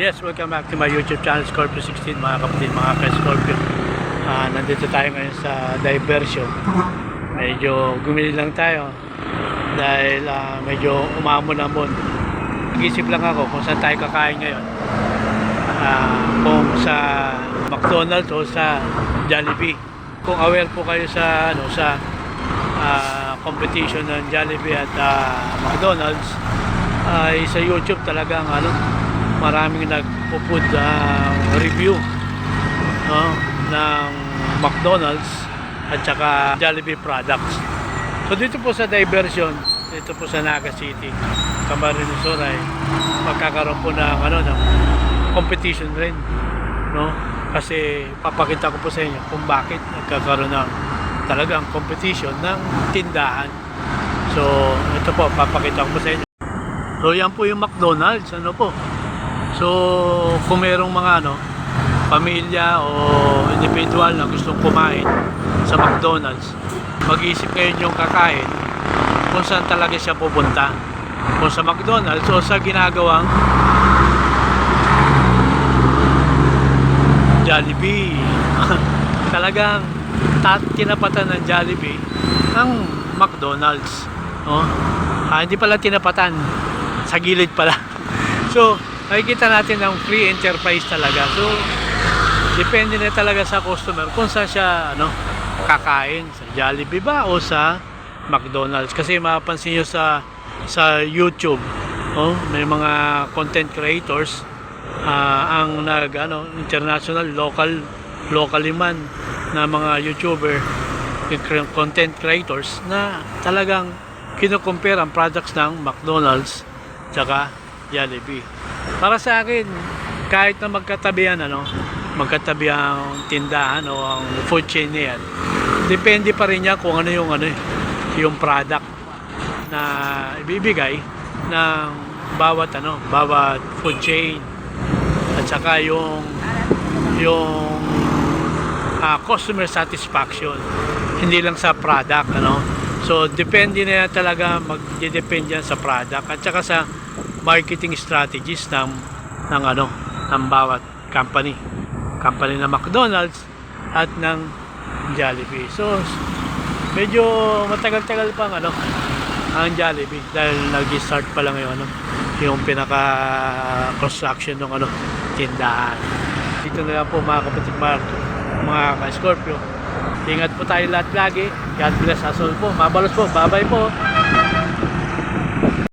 Yes, welcome back to my YouTube channel, Scorpio 16, mga kapatid, mga ka-Scorpio. Ah, nandito tayo ngayon sa diversion. Medyo gumili lang tayo dahil ah, medyo umamon-amon. Nag-isip lang ako kung saan tayo kakain ngayon. Ah, kung sa McDonald's o sa Jollibee. Kung aware po kayo sa ano sa ah, competition ng Jollibee at ah, McDonald's ay sa YouTube talagang ano maraming nagpo-food ah, review no ng McDonald's at saka Jollibee products. So dito po sa diversion, dito po sa Naga City, Camarines Sur ay magkakaroon po ng ano ng competition rin, no? Kasi papakita ko po sa inyo kung bakit nagkakaroon ng talagang competition ng tindahan. So, ito po, papakita ko po sa inyo. So, yan po yung McDonald's, ano po. So, kung merong mga ano, pamilya o individual na gustong kumain sa McDonald's, mag-isip kayo yung kakain kung saan talaga siya pupunta. Kung sa McDonald's o sa ginagawang Jollibee. Talagang tat tinapatan ng Jollibee ang McDonald's. No? Ah, hindi pala tinapatan. Sa gilid pala. So, makikita natin ang free enterprise talaga. So, depende na talaga sa customer kung saan siya ano, kakain. Sa Jollibee ba o sa McDonald's. Kasi mapapansin nyo sa, sa YouTube, oh, may mga content creators ah, ang nag ano international local locally man na mga YouTuber content creators na talagang kinocompare ang products ng McDonald's tsaka Jollibee. Para sa akin, kahit na magkatabi yan, ano, magkatabi ang tindahan o ang food chain na yan, depende pa rin niya kung ano yung ano yung product na ibibigay ng bawat ano, bawat food chain. At saka yung yung ah, customer satisfaction. Hindi lang sa product ano. So depende na talaga magde-depend yan sa product. At saka sa marketing strategies ng ng ano ng bawat company. Company ng McDonald's at ng Jollibee. So medyo matagal-tagal pang ano ang Jollibee dahil nag-start pa lang yung ano yung pinaka construction ng ano tindahan. Dito na lang po mga kapatid mga, mga ka-Scorpio. Ingat po tayo lahat lagi. God bless us all po. Mabalos po. Bye bye po